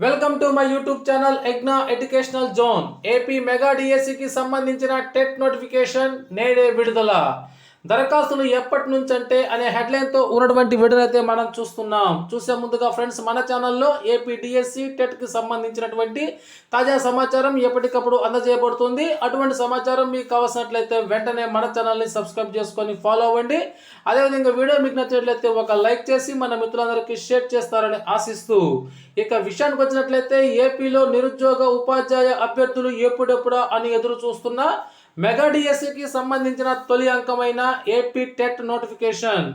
Welcome to my YouTube channel ఎగ్నా educational zone AP mega డిఎస్సికి సంబంధించిన TET notification నేడే విడుదల. దరఖాస్తులు ఎప్పటి నుంచి అంటే అనే హెడ్లైన్తో ఉన్నటువంటి వీడియోనైతే మనం చూస్తున్నాం. చూసే ముందుగా ఫ్రెండ్స్ మన ఛానల్లో ఏపీ డిఎస్సి టెట్కి సంబంధించినటువంటి తాజా సమాచారం ఎప్పటికప్పుడు అందజేయబడుతుంది. అటువంటి సమాచారం మీకు కావాల్సినట్లయితే వెంటనే మన ఛానల్ని సబ్స్క్రైబ్ చేసుకొని ఫాలో అవ్వండి. అదేవిధంగా వీడియో మీకు నచ్చినట్లయితే ఒక లైక్ చేసి మన మిత్రులందరికీ షేర్ చేస్తారని ఆశిస్తూ ఇక విషయానికి వచ్చినట్లయితే ఏపీలో నిరుద్యోగ ఉపాధ్యాయ అభ్యర్థులు ఎప్పుడెప్పుడా అని ఎదురు చూస్తున్నా మెగా డిఎస్సికి సంబంధించిన తొలి అంకమైన ఏపీ టెట్ నోటిఫికేషన్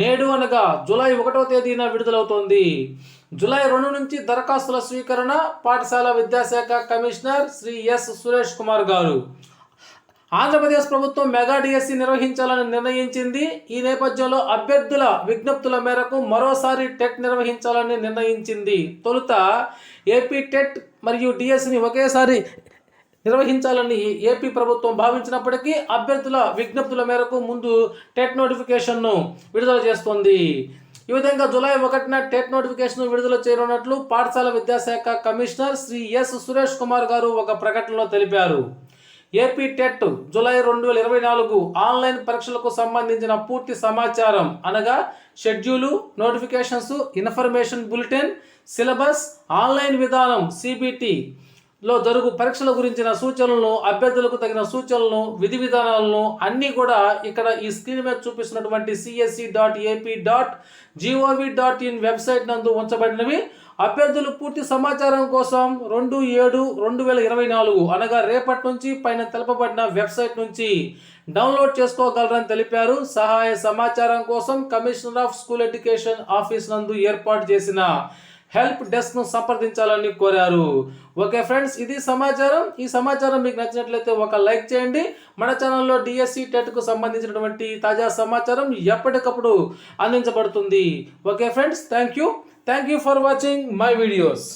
నేడు అనగా జూలై ఒకటవ తేదీన విడుదలవుతోంది. జూలై రెండు నుంచి దరఖాస్తుల స్వీకరణ పాఠశాల విద్యాశాఖ కమిషనర్ శ్రీ ఎస్ సురేష్ కుమార్ గారు. ఆంధ్రప్రదేశ్ ప్రభుత్వం మెగా డిఎస్సి నిర్వహించాలని నిర్ణయించింది. ఈ నేపథ్యంలో అభ్యర్థుల విజ్ఞప్తుల మేరకు మరోసారి టెట్ నిర్వహించాలని నిర్ణయించింది. తొలుత ఏపీ టెట్ మరియు డిఎస్సిని ఒకేసారి నిర్వహించాలని ఏపీ ప్రభుత్వం భావించినప్పటికీ అభ్యర్థుల విజ్ఞప్తుల మేరకు ముందు టెట్ నోటిఫికేషన్ను విడుదల చేస్తోంది. ఈ విధంగా జూలై ఒకటిన టెట్ నోటిఫికేషన్ విడుదల చేయనున్నట్లు పాఠశాల విద్యాశాఖ కమిషనర్ శ్రీ ఎస్ సురేష్ కుమార్ గారు ఒక ప్రకటనలో తెలిపారు. ఏపీ టెట్ జూలై రెండు వేల ఇరవై నాలుగు ఆన్లైన్ పరీక్షలకు సంబంధించిన పూర్తి సమాచారం అనగా schedule notifications information bulletin syllabus online విధానం సిబిటి లో జరుగు పరీక్షల గురించిన సూచనలను అభ్యర్థులకు తగిన సూచనలను విధి విధానాలను అన్నీ కూడా ఇక్కడ ఈ స్క్రీన్ మీద చూపిస్తున్నటువంటి CSC dot AP dot gov dot in website నందు ఉంచబడినవి. అభ్యర్థులు పూర్తి సమాచారం కోసం రెండు ఏడు రెండు వేల ఇరవై నాలుగు అనగా రేపటి నుంచి పైన తెలపబడిన వెబ్సైట్ నుంచి డౌన్లోడ్ చేసుకోగలరని తెలిపారు. సహాయ సమాచారం కోసం commissioner of school education office నందు ఏర్పాటు చేసిన హెల్ప్ డెస్క్ను సంప్రదించాలని కోరారు. ఓకే ఫ్రెండ్స్ ఇది సమాచారం. ఈ సమాచారం మీకు నచ్చినట్లయితే ఒక లైక్ చేయండి. మన ఛానల్లో డిఎస్సి టెట్కు సంబంధించినటువంటి తాజా సమాచారం ఎప్పటికప్పుడు అందించబడుతుంది. Okay friends thank you thank you for watching my videos.